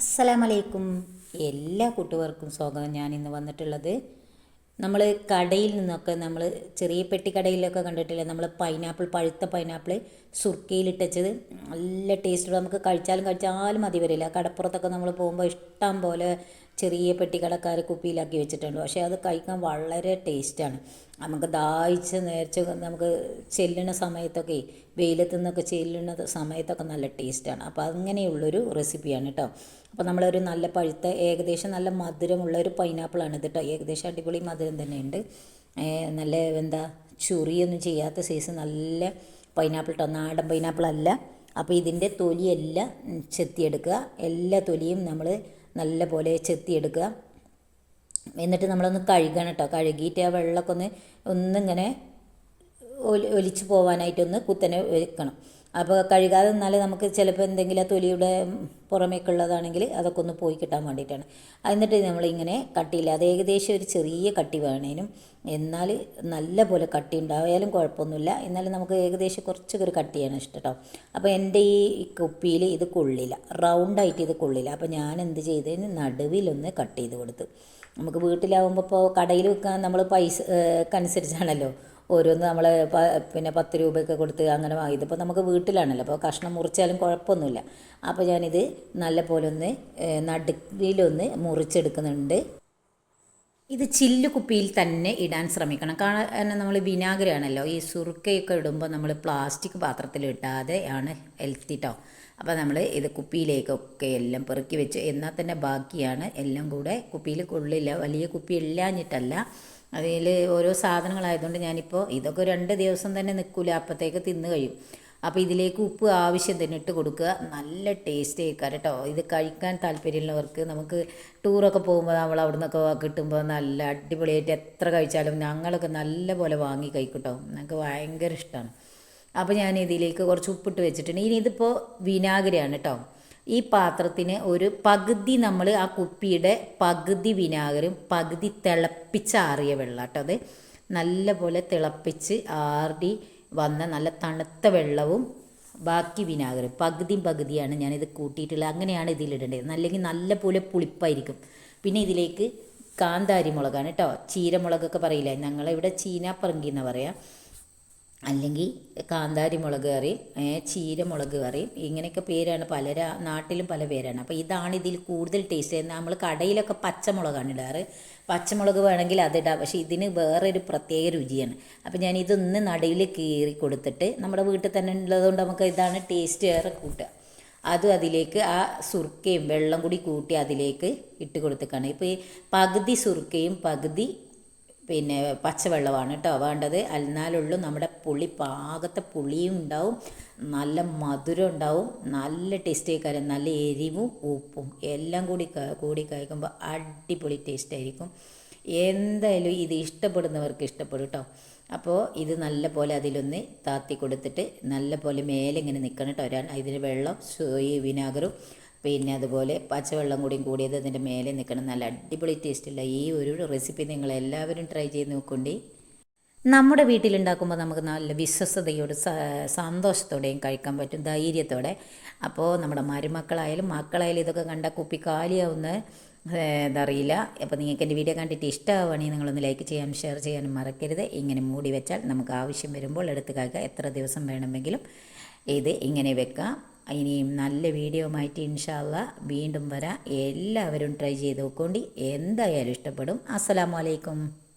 അസ്സലാമലൈക്കും. എല്ലാ കൂട്ടുകാർക്കും സ്വാഗതം. ഞാൻ ഇന്ന് വന്നിട്ടുള്ളത് നമ്മൾ കടയിൽ നിന്നൊക്കെ നമ്മൾ ചെറിയ പെട്ടിക്കടയിലൊക്കെ കണ്ടിട്ടില്ല? നമ്മൾ പൈനാപ്പിൾ പഴുത്ത പൈനാപ്പിൾ സുർക്കയിലിട്ടച്ചത്. നല്ല ടേസ്റ്റ് നമുക്ക് കഴിച്ചാലും കഴിച്ചാലും മതി വരില്ല. കടപ്പുറത്തൊക്കെ നമ്മൾ പോകുമ്പോൾ ഇഷ്ടം പോലെ ചെറിയ പെട്ടിക്കടക്കാർ കുപ്പിയിലാക്കി വെച്ചിട്ടുണ്ട്. പക്ഷേ അത് കഴിക്കാൻ വളരെ ടേസ്റ്റാണ്. നമുക്ക് ദാഹിച്ച് നേർച്ച നമുക്ക് ചെല്ലുന്ന സമയത്തൊക്കെ വെയിലത്തു നിന്നൊക്കെ ചെല്ലുന്ന സമയത്തൊക്കെ നല്ല ടേസ്റ്റാണ്. അപ്പോൾ അങ്ങനെയുള്ളൊരു റെസിപ്പിയാണ് കേട്ടോ. അപ്പോൾ നമ്മളൊരു നല്ല പഴുത്ത ഏകദേശം നല്ല മധുരമുള്ള ഒരു പൈനാപ്പിളാണ് ഇത് കേട്ടോ. ഏകദേശം അടിപൊളി മധുരം തന്നെയുണ്ട്. നല്ല എന്താ ചുറിയൊന്നും ചെയ്യാത്ത സൈസ് നല്ല പൈനാപ്പിൾ കേട്ടോ നാടൻ പൈനാപ്പിൾ അല്ല അപ്പോൾ ഇതിന്റെ തൊലിയെല്ലാം ചെത്തിയെടുക്കുക. എല്ലാ തൊലിയും നമ്മൾ നല്ല പോലെ ചെത്തിയെടുക്കുക. എന്നിട്ട് നമ്മളൊന്ന് കഴുകണം കേട്ടോ കഴുകിയിട്ട് ആ വെള്ളമൊക്കെ ഒന്ന് ഒന്നിങ്ങനെ ഒലിച്ചു പോകാനായിട്ടൊന്ന് കുത്തനെ വെക്കണം. അപ്പോൾ കഴുകാതെ നിന്നാൽ നമുക്ക് ചിലപ്പോൾ എന്തെങ്കിലും തൊലിയുടെ പുറമേക്ക് ഉള്ളതാണെങ്കിൽ അതൊക്കെ ഒന്ന് പോയി കിട്ടാൻ വേണ്ടിയിട്ടാണ്. എന്നിട്ട് നമ്മളിങ്ങനെ കട്ടിയില്ല. അത് ഏകദേശം ഒരു ചെറിയ കട്ടി വേണേനും. എന്നാൽ നല്ല പോലെ കട്ടി ഉണ്ടായാലും കുഴപ്പമൊന്നുമില്ല. എന്നാലും നമുക്ക് ഏകദേശം കുറച്ചൊക്കെ ഒരു കട്ടിയാണ് ഇഷ്ടം കേട്ടോ അപ്പോൾ എന്റെ ഈ കുപ്പിയിൽ ഇത് കൊള്ളില്ല. റൗണ്ടായിട്ട് ഇത് കൊള്ളില്ല. അപ്പോൾ ഞാൻ എന്ത് ചെയ്തതിന് നടുവിലൊന്ന് കട്ട് ചെയ്ത് കൊടുത്തു. നമുക്ക് വീട്ടിലാവുമ്പോൾ ഇപ്പോൾ കടയിൽ വെക്കാൻ നമ്മൾ പൈസ അനുസരിച്ചാണല്ലോ ഓരോന്ന് നമ്മൾ പിന്നെ പത്ത് രൂപയൊക്കെ കൊടുത്ത് അങ്ങനെ വാങ്ങി. ഇതിപ്പോൾ നമുക്ക് വീട്ടിലാണല്ലോ. അപ്പോൾ കഷ്ണം മുറിച്ചാലും കുഴപ്പമൊന്നുമില്ല. അപ്പോൾ ഞാനിത് നല്ല പോലെ ഒന്ന് നടുക്കിലൊന്ന് മുറിച്ചെടുക്കുന്നുണ്ട്. ഇത് ചില്ല് കുപ്പിയിൽ തന്നെ ഇടാൻ ശ്രമിക്കണം. കാരണം നമ്മൾ വിനാഗിരിയാണല്ലോ. ഈ സുറുക്കയൊക്കെ ഇടുമ്പോൾ നമ്മൾ പ്ലാസ്റ്റിക് പാത്രത്തിൽ ഇടാതെ ആണ് ഹെൽത്തി കേട്ടോ അപ്പോൾ നമ്മൾ ഇത് കുപ്പിയിലേക്കൊക്കെ എല്ലാം പെറുക്കി വെച്ച് എന്നാൽ തന്നെ ബാക്കിയാണ് എല്ലാം കൂടെ കുപ്പിയിൽ കൊള്ളില്ല. വലിയ കുപ്പി ഇല്ലാഞ്ഞിട്ടല്ല അതിൽ ഓരോ സാധനങ്ങളായതുകൊണ്ട് ഞാനിപ്പോൾ ഇതൊക്കെ രണ്ട് ദിവസം തന്നെ നിൽക്കില്ല അപ്പോഴത്തേക്ക് തിന്ന് കഴിയും. അപ്പോൾ ഇതിലേക്ക് ഉപ്പ് ആവശ്യം തന്നെ ഇട്ട് കൊടുക്കുക. നല്ല ടേസ്റ്റ് ആയിരിക്കാം കേട്ടോ. ഇത് കഴിക്കാൻ താല്പര്യമുള്ളവർക്ക് നമുക്ക് ടൂറൊക്കെ പോകുമ്പോൾ നമ്മൾ അവിടെ നിന്നൊക്കെ കിട്ടുമ്പോൾ നല്ല അടിപൊളിയായിട്ട് എത്ര കഴിച്ചാലും ഞങ്ങളൊക്കെ നല്ല പോലെ വാങ്ങി കഴിക്കട്ടോ കേട്ടോ. ഞങ്ങൾക്ക് ഭയങ്കര ഇഷ്ടമാണ്. അപ്പോൾ ഞാൻ ഇതിലേക്ക് കുറച്ച് ഉപ്പിട്ട് വെച്ചിട്ടുണ്ട്. ഇനി ഇതിപ്പോൾ വിനാഗിരിയാണ് കേട്ടോ. ഈ പാത്രത്തിന് ഒരു പകുതി നമ്മൾ ആ കുപ്പിയുടെ പകുതി വിനാഗിരും പകുതി തിളപ്പിച്ചാറിയ വെള്ളം കേട്ടോ അത്. നല്ലപോലെ തിളപ്പിച്ച് ആറി വന്ന നല്ല തണുത്ത വെള്ളവും ബാക്കി വിനാഗിരി. പകുതിയും പകുതിയാണ് ഞാനിത് കൂട്ടിയിട്ടുള്ളത്. അങ്ങനെയാണ് ഇതിലിടേണ്ടത് അല്ലെങ്കിൽ നല്ല പോലെ പുളിപ്പായിരിക്കും. പിന്നെ ഇതിലേക്ക് കാന്താരി മുളകാണ് കേട്ടോ. ചീരമുളകൊക്കെ പറയില്ല? ഞങ്ങളിവിടെ ചീനാപ്പറങ്കി എന്ന് പറയാം. അല്ലെങ്കിൽ കാന്താരി മുളക് കറി ചീരമുളക് കറി ഇങ്ങനെയൊക്കെ പേരാണ് പല നാട്ടിലും പല പേരാണ്. അപ്പോൾ ഇതാണ് ഇതിൽ കൂടുതൽ ടേസ്റ്റ്. നമ്മൾ കടയിലൊക്കെ പച്ചമുളകാണ് ഇടാറ്. പച്ചമുളക് വേണമെങ്കിൽ അതിടാം പക്ഷേ ഇതിന് വേറൊരു പ്രത്യേക രുചിയാണ്. അപ്പോൾ ഞാൻ ഇതൊന്ന് നടയിൽ കീറി കൊടുത്തിട്ട് നമ്മുടെ വീട്ടിൽ തന്നെ ഉള്ളതുകൊണ്ട് നമുക്ക് ഇതാണ് ടേസ്റ്റ് ഏറെ കൂട്ടുക. അതും അതിലേക്ക് ആ സുർക്കയും വെള്ളം കൂടി കൂട്ടി അതിലേക്ക് ഇട്ട് കൊടുത്തേക്കാണ്. ഇപ്പോൾ ഈ പകുതി സുർക്കയും പകുതി പിന്നെ പച്ചവെള്ളമാണ് കേട്ടോ വേണ്ടത്. എന്നാലുള്ളൂ നമ്മുടെ പുളി പാകത്തെ പുളിയും ഉണ്ടാവും നല്ല മധുരം ഉണ്ടാവും നല്ല ടേസ്റ്റ് ആയിക്കാരം നല്ല എരിവും ഉപ്പും എല്ലാം കൂടി കൂടി കഴിക്കുമ്പോൾ അടിപൊളി ടേസ്റ്റ് ആയിരിക്കും. എന്തായാലും ഇത് ഇഷ്ടപ്പെടുന്നവർക്ക് ഇഷ്ടപ്പെടും കേട്ടോ. അപ്പോൾ ഇത് നല്ല പോലെ അതിലൊന്ന് താത്തി കൊടുത്തിട്ട് നല്ല പോലെ മേലെ ഇങ്ങനെ നിൽക്കണം കേട്ടോ. ഇതിന് വെള്ളം ഈ വിനാഗറും പിന്നെ അതുപോലെ പച്ചവെള്ളം കൂടിയും കൂടിയത് അതിന്റെ മേലെ നിൽക്കണം. നല്ല അടിപൊളി ടേസ്റ്റുള്ള ഈ ഒരു റെസിപ്പി നിങ്ങൾ എല്ലാവരും ട്രൈ ചെയ്ത് നോക്കണ്ടി. നമ്മുടെ വീട്ടിലുണ്ടാക്കുമ്പോൾ നമുക്ക് നല്ല വിശ്വസതയോട് സന്തോഷത്തോടെയും കഴിക്കാൻ പറ്റും ധൈര്യത്തോടെ. അപ്പോൾ നമ്മുടെ മരുമക്കളായാലും മക്കളായാലും ഇതൊക്കെ കണ്ട കുപ്പി കാലിയാവുന്ന ഇതറിയില്ല. അപ്പോൾ നിങ്ങൾക്ക് എന്റെ വീഡിയോ കണ്ടിട്ട് ഇഷ്ടമാവുകയാണെങ്കിൽ നിങ്ങളൊന്ന് ലൈക്ക് ചെയ്യാനും ഷെയർ ചെയ്യാനും മറക്കരുത്. ഇങ്ങനെ മൂടി വെച്ചാൽ നമുക്ക് ആവശ്യം വരുമ്പോൾ എടുത്ത് കാക്കുക എത്ര ദിവസം വേണമെങ്കിലും ഇത് ഇങ്ങനെ വെക്കാം. ഇനിയും നല്ല വീഡിയോ ആയിട്ട് ഇൻഷാല്ല വീണ്ടും വരാം. എല്ലാവരും ട്രൈ ചെയ്ത് നോക്കൊണ്ടി. എന്തായാലും ഇഷ്ടപ്പെടും. അസ്സലാമലൈക്കും